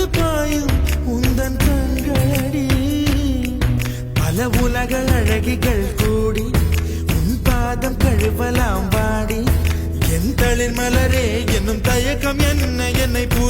பொழுது பாயும் உந்தன் கண்களடி. பல உலக அழகிகள் கூடி உன் பாதம் கழுவலாம் வாடி. என் தளிர் மலரே என்னும் தயக்கம் என்ன என்னை பூ